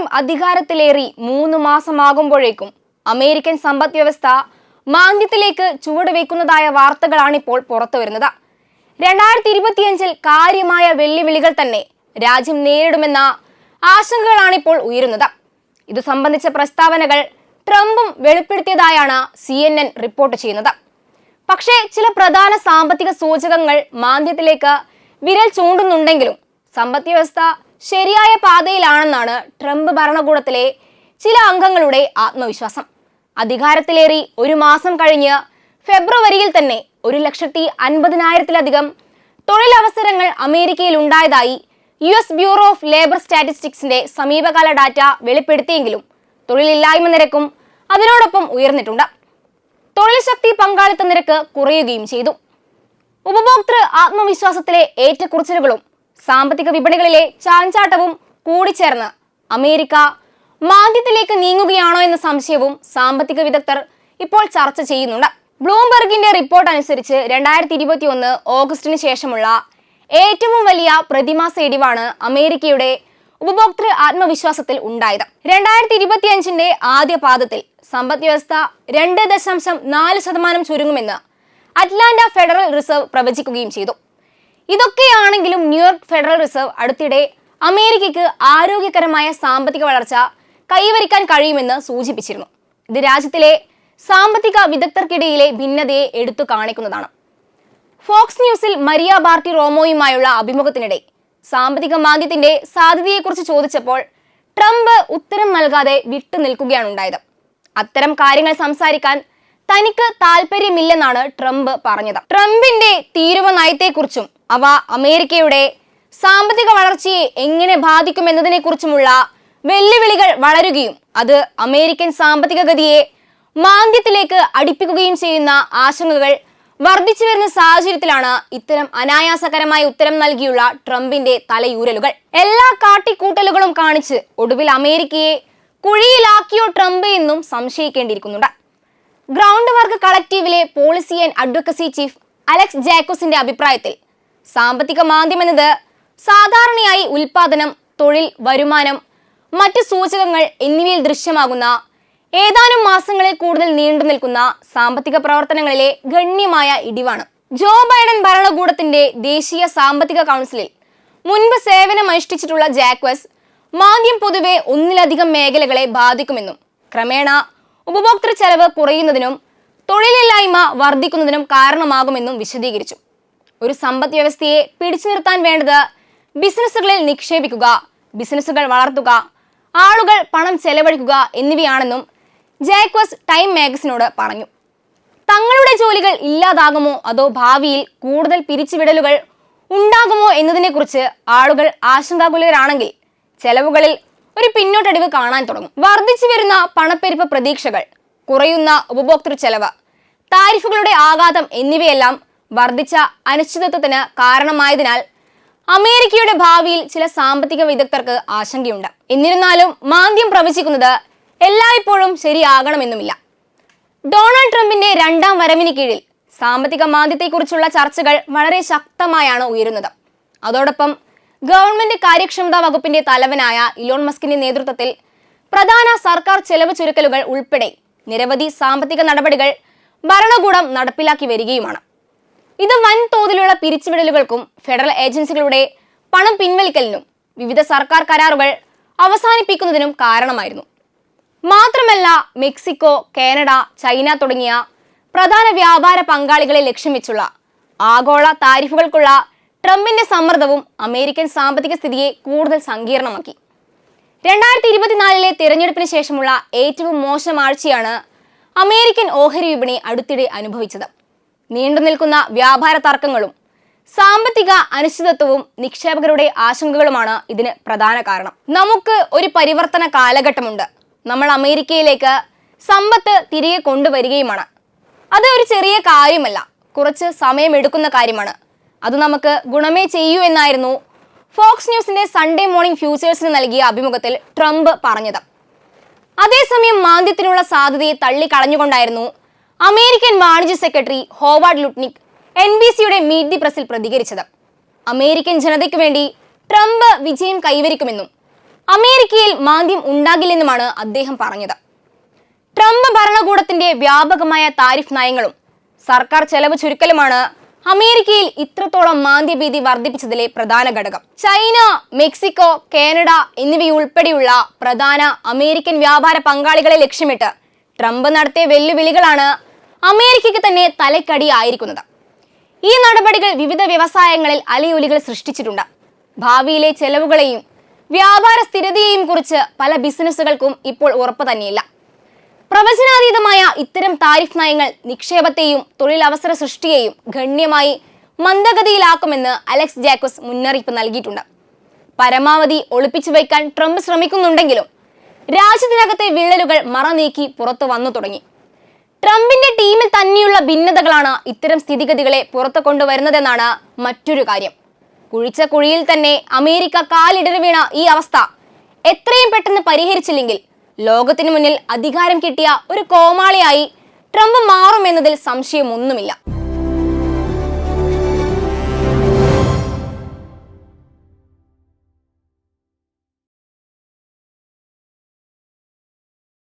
Trump അധികാരത്തിലേറി മൂന്ന് മാസമാകുമ്പോഴേക്കും American സമ്പദ് വ്യവസ്ഥ മാന്ദ്യത്തിലേക്ക് ചുവടുവെക്കുന്നതായ വാർത്തകളാണിപ്പോൾ പുറത്തുവരുന്നത് രണ്ടായിരത്തി ഇരുപത്തിയഞ്ചിൽ കാര്യമായ വെല്ലുവിളികൾ തന്നെ രാജ്യം നേരിടുമെന്ന ആശങ്കകളാണിപ്പോൾ ഉയരുന്നത്. ഇത് സംബന്ധിച്ച പ്രസ്താവനകൾ ട്രംപും വെളിപ്പെടുത്തിയതായാണ് സി എൻ എൻ റിപ്പോർട്ട് ചെയ്യുന്നത്. പക്ഷേ ചില പ്രധാന സാമ്പത്തിക സൂചകങ്ങൾ മാന്ദ്യത്തിലേക്ക് വിരൽ ചൂണ്ടുന്നുണ്ടെങ്കിലും സമ്പദ് വ്യവസ്ഥ ശരിയായ പാതയിലാണെന്നാണ് ട്രംപ് ഭരണകൂടത്തിലെ ചില അംഗങ്ങളുടെ ആത്മവിശ്വാസം. അധികാരത്തിലേറി ഒരു മാസം കഴിഞ്ഞ് ഫെബ്രുവരിയിൽ തന്നെ ഒരു ലക്ഷത്തി അൻപതിനായിരത്തിലധികം തൊഴിലവസരങ്ങൾ അമേരിക്കയിൽ ഉണ്ടായതായി U S bureau of labour സ്റ്റാറ്റിസ്റ്റിക്സിന്റെ സമീപകാല ഡാറ്റ വെളിപ്പെടുത്തിയെങ്കിലും തൊഴിലില്ലായ്മ നിരക്കും അതിനോടൊപ്പം ഉയർന്നിട്ടുണ്ട്. തൊഴിൽ ശക്തി പങ്കാളിത്ത നിരക്ക് കുറയുകയും ചെയ്തു. ഉപഭോക്തൃ ആത്മവിശ്വാസത്തിലെ ഏറ്റക്കുറച്ചിലുകളും സാമ്പത്തിക വിപണികളിലെ ചാഞ്ചാട്ടവും കൂടിച്ചേർന്ന് അമേരിക്ക മാന്ദ്യത്തിലേക്ക് നീങ്ങുകയാണോ എന്ന സംശയവും സാമ്പത്തിക വിദഗ്ധർ ഇപ്പോൾ ചർച്ച ചെയ്യുന്നുണ്ട്. ബ്ലൂംബെർഗിന്റെ റിപ്പോർട്ട് അനുസരിച്ച് രണ്ടായിരത്തി ഇരുപത്തി ഒന്ന് ഓഗസ്റ്റിന് ശേഷമുള്ള ഏറ്റവും വലിയ പ്രതിമാസ ഇടിവാണ് അമേരിക്കയുടെ ഉപഭോക്തൃ ആത്മവിശ്വാസത്തിൽ ഉണ്ടായത്. രണ്ടായിരത്തി ഇരുപത്തിയഞ്ചിന്റെ ആദ്യ പാദത്തിൽ സമ്പദ് വ്യവസ്ഥ രണ്ട് ദശാംശം നാല് ശതമാനം ചുരുങ്ങുമെന്ന് അറ്റ്ലാന്റ ഫെഡറൽ റിസർവ് പ്രവചിക്കുകയും ചെയ്തു. ഇതൊക്കെയാണെങ്കിലും ന്യൂയോർക്ക് ഫെഡറൽ റിസർവ് അടുത്തിടെ അമേരിക്കയ്ക്ക് ആരോഗ്യകരമായ സാമ്പത്തിക വളർച്ച കൈവരിക്കാൻ കഴിയുമെന്ന് സൂചിപ്പിച്ചിരുന്നു. ഇത് രാജ്യത്തിലെ സാമ്പത്തിക വിദഗ്ധർക്കിടയിലെ ഭിന്നതയെ എടുത്തു കാണിക്കുന്നതാണ്. ഫോക്സ് ന്യൂസിൽ മരിയ ബാർട്ടി റോമോയുമായുള്ള അഭിമുഖത്തിനിടെ സാമ്പത്തിക മാന്ദ്യത്തിന്റെ സാധ്യതയെക്കുറിച്ച് ചോദിച്ചപ്പോൾ ട്രംപ് ഉത്തരം നൽകാതെ വിട്ടുനിൽക്കുകയാണ് ഉണ്ടായത്. അത്തരം കാര്യങ്ങൾ സംസാരിക്കാൻ തനിക്ക് താല്പര്യമില്ലെന്നാണ് ട്രംപ് പറഞ്ഞത്. ട്രംപിന്റെ തീരുവ നയത്തെക്കുറിച്ചും അവ അമേരിക്കയുടെ സാമ്പത്തിക വളർച്ചയെ എങ്ങനെ ബാധിക്കുമെന്നതിനെക്കുറിച്ചുമുള്ള വെല്ലുവിളികൾ വളരുകയും അത് അമേരിക്കൻ സാമ്പത്തിക ഗതിയെ മാന്ദ്യത്തിലേക്ക് അടുപ്പിക്കുകയും ചെയ്യുന്ന ആശങ്കകൾ വർദ്ധിച്ചു വരുന്ന സാഹചര്യത്തിലാണ് ഇത്തരം അനായാസകരമായ ഉത്തരം നൽകിയുള്ള ട്രംപിന്റെ തലയൂരലുകൾ. എല്ലാ കാട്ടിക്കൂട്ടലുകളും കാണിച്ച് ഒടുവിൽ അമേരിക്കയെ കുഴിയിലാക്കിയോ ട്രംപ് എന്നും സംശയിക്കേണ്ടിയിരിക്കുന്നുണ്ട്. Ground work കളക്റ്റീവിലെ policy and advocacy chief Alex ജാക്കോസിന്റെ അഭിപ്രായത്തിൽ സാമ്പത്തിക മാന്ദ്യം എന്നത് സാധാരണയായി ഉൽപാദനം തൊഴിൽ വരുമാനം മറ്റ് സൂചകങ്ങൾ എന്നിവയിൽ ദൃശ്യമാകുന്ന ഏതാനും മാസങ്ങളിൽ കൂടുതൽ നീണ്ടു നിൽക്കുന്ന സാമ്പത്തിക പ്രവർത്തനങ്ങളിലെ ഗണ്യമായ ഇടിവാണ്. ജോ ബൈഡൻ ഭരണകൂടത്തിന്റെ ദേശീയ സാമ്പത്തിക കൗൺസിലിൽ മുൻപ് സേവനമനുഷ്ഠിച്ചിട്ടുള്ള ജാക്വസ് മാന്ദ്യം പൊതുവെ ഒന്നിലധികം മേഖലകളെ ബാധിക്കുമെന്നും ക്രമേണ ഉപഭോക്തൃ ചെലവ് കുറയുന്നതിനും തൊഴിലില്ലായ്മ വർദ്ധിക്കുന്നതിനും കാരണമാകുമെന്നും വിശദീകരിച്ചു. ഒരു സമ്പദ് വ്യവസ്ഥയെ പിടിച്ചു നിർത്താൻ വേണ്ടത് ബിസിനസ്സുകളിൽ നിക്ഷേപിക്കുക ബിസിനസ്സുകൾ വളർത്തുക ആളുകൾ പണം ചെലവഴിക്കുക എന്നിവയാണെന്നും ജാക്വസ് ടൈം മാഗസിനോട് പറഞ്ഞു. തങ്ങളുടെ ജോലികൾ ഇല്ലാതാകുമോ അതോ ഭാവിയിൽ കൂടുതൽ പിരിച്ചുവിടലുകൾ ഉണ്ടാകുമോ എന്നതിനെക്കുറിച്ച് ആളുകൾ ആശങ്കാകുലരാണെങ്കിൽ ചെലവുകളിൽ ഒരു പിന്നോട്ടടിവ് കാണാൻ തുടങ്ങും. വർദ്ധിച്ചു വരുന്ന പണപ്പെരുപ്പ പ്രതീക്ഷകൾ കുറയുന്ന ഉപഭോക്തൃ ചെലവ് താരിഫുകളുടെ ആഘാതം എന്നിവയെല്ലാം വർദ്ധിച്ച അനിശ്ചിതത്വത്തിന് കാരണമായതിനാൽ അമേരിക്കയുടെ ഭാവിയിൽ ചില സാമ്പത്തിക വിദഗ്ധർക്ക് ആശങ്കയുണ്ട്. എന്നിരുന്നാലും മാന്ദ്യം പ്രവചിക്കുന്നത് എല്ലായ്പ്പോഴും ശരിയാകണമെന്നുമില്ല. ഡൊണാൾഡ് ട്രംപിന്റെ രണ്ടാം വരവിന് കീഴിൽ സാമ്പത്തിക മാന്ദ്യത്തെക്കുറിച്ചുള്ള ചർച്ചകൾ വളരെ ശക്തമായാണ് ഉയരുന്നത്. അതോടൊപ്പം ഗവൺമെന്റ് കാര്യക്ഷമതാ വകുപ്പിന്റെ തലവനായ ഇലോൺ മസ്കിന്റെ നേതൃത്വത്തിൽ പ്രധാന സർക്കാർ ചെലവ് ചുരുക്കലുകൾ ഉൾപ്പെടെ നിരവധി സാമ്പത്തിക നടപടികൾ ഭരണകൂടം നടപ്പിലാക്കി വരികയുമാണ്. ഇത് വൻതോതിലുള്ള പിരിച്ചുവിടലുകൾക്കും ഫെഡറൽ ഏജൻസികളുടെ പണം പിൻവലിക്കലിനും വിവിധ സർക്കാർ കരാറുകൾ അവസാനിപ്പിക്കുന്നതിനും കാരണമായിരുന്നു. മാത്രമല്ല മെക്സിക്കോ കാനഡ ചൈന തുടങ്ങിയ പ്രധാന വ്യാപാര പങ്കാളികളെ ലക്ഷ്യം വെച്ചുള്ള ആഗോള താരിഫുകൾക്കുള്ള ട്രംപിന്റെ സമ്മർദ്ദവും അമേരിക്കൻ സാമ്പത്തിക സ്ഥിതിയെ കൂടുതൽ സങ്കീർണമാക്കി. രണ്ടായിരത്തി ഇരുപത്തിനാലിലെ തിരഞ്ഞെടുപ്പിന് ശേഷമുള്ള ഏറ്റവും മോശം ആഴ്ചയാണ് അമേരിക്കൻ ഓഹരി വിപണി അടുത്തിടെ അനുഭവിച്ചത്. നീണ്ടു നിൽക്കുന്ന വ്യാപാര തർക്കങ്ങളും സാമ്പത്തിക അനിശ്ചിതത്വവും നിക്ഷേപകരുടെ ആശങ്കകളുമാണ് ഇതിന് പ്രധാന കാരണം. നമുക്ക് ഒരു പരിവർത്തന കാലഘട്ടമുണ്ട്. നമ്മൾ അമേരിക്കയിലേക്ക് സമ്പത്ത് തിരികെ കൊണ്ടുവരികയുമാണ്. അത് ഒരു ചെറിയ കാര്യമല്ല. കുറച്ച് സമയമെടുക്കുന്ന കാര്യമാണ്. അത് നമുക്ക് ഗുണമേ ചെയ്യൂ എന്നായിരുന്നു ഫോക്സ് ന്യൂസിന്റെ സൺഡേ മോർണിംഗ് ഫ്യൂച്ചേഴ്സിന് നൽകിയ അഭിമുഖത്തിൽ ട്രംപ് പറഞ്ഞത്. അതേസമയം മാന്ദ്യത്തിനുള്ള സാധ്യതയെ തള്ളിക്കളഞ്ഞുകൊണ്ടായിരുന്നു അമേരിക്കൻ വാണിജ്യ secretary Howard Lutnick N B സിയുടെ മീറ്റ് ദി പ്രസിൽ പ്രതികരിച്ചത്. അമേരിക്കൻ ജനതയ്ക്ക് വേണ്ടി ട്രംപ് വിജയം കൈവരിക്കുമെന്നും അമേരിക്കയിൽ മാന്ദ്യം ഉണ്ടാകില്ലെന്നുമാണ് അദ്ദേഹം പറഞ്ഞത്. ട്രംപ് ഭരണകൂടത്തിന്റെ വ്യാപകമായ താരിഫ് നയങ്ങളും സർക്കാർ ചെലവ് ചുരുക്കലുമാണ് അമേരിക്കയിൽ ഇത്രത്തോളം മാന്ദ്യഭീതി വർദ്ധിപ്പിച്ചതിലെ പ്രധാന ഘടകം. ചൈന മെക്സിക്കോ കാനഡ എന്നിവയുൾപ്പെടെയുള്ള പ്രധാന അമേരിക്കൻ വ്യാപാര പങ്കാളികളെ ലക്ഷ്യമിട്ട് ട്രംപ് നടത്തിയ വെല്ലുവിളികളാണ് അമേരിക്കയ്ക്ക് തന്നെ തലക്കടിയായിരിക്കുന്നത്. ഈ നടപടികൾ വിവിധ വ്യവസായങ്ങളിൽ അലയൊലികൾ സൃഷ്ടിച്ചിട്ടുണ്ട്. ഭാവിയിലെ ചെലവുകളെയും വ്യാപാര സ്ഥിരതയെയും കുറിച്ച് പല ബിസിനസ്സുകൾക്കും ഇപ്പോൾ ഉറപ്പ് തന്നെയില്ല. പ്രവചനാതീതമായ ഇത്തരം താരിഫ് നയങ്ങൾ നിക്ഷേപത്തെയും തൊഴിലവസര സൃഷ്ടിയെയും ഗണ്യമായി മന്ദഗതിയിലാക്കുമെന്ന് അലക്സ് ജാക്കോസ് മുന്നറിയിപ്പ് നൽകിയിട്ടുണ്ട്. പരമാവധി ഒളിപ്പിച്ചു വയ്ക്കാൻ ട്രംപ് ശ്രമിക്കുന്നുണ്ടെങ്കിലും രാജ്യത്തിനകത്തെ വിള്ളലുകൾ മറനീക്കി പുറത്തു വന്നു തുടങ്ങി. ട്രംപിന്റെ ടീമിൽ തന്നെയുള്ള ഭിന്നതകളാണ് ഇത്തരം സ്ഥിതിഗതികളെ പുറത്തു കൊണ്ടുവരുന്നതെന്നാണ് മറ്റൊരു കാര്യം. കുഴിച്ച കുഴിയിൽ തന്നെ അമേരിക്ക കാലിടറി വീണ ഈ അവസ്ഥ എത്രയും പെട്ടെന്ന് പരിഹരിച്ചില്ലെങ്കിൽ ലോകത്തിനു മുന്നിൽ അധികാരം കിട്ടിയ ഒരു കോമാളിയായി ട്രംപ് മാറുമെന്നതിൽ സംശയമൊന്നുമില്ല.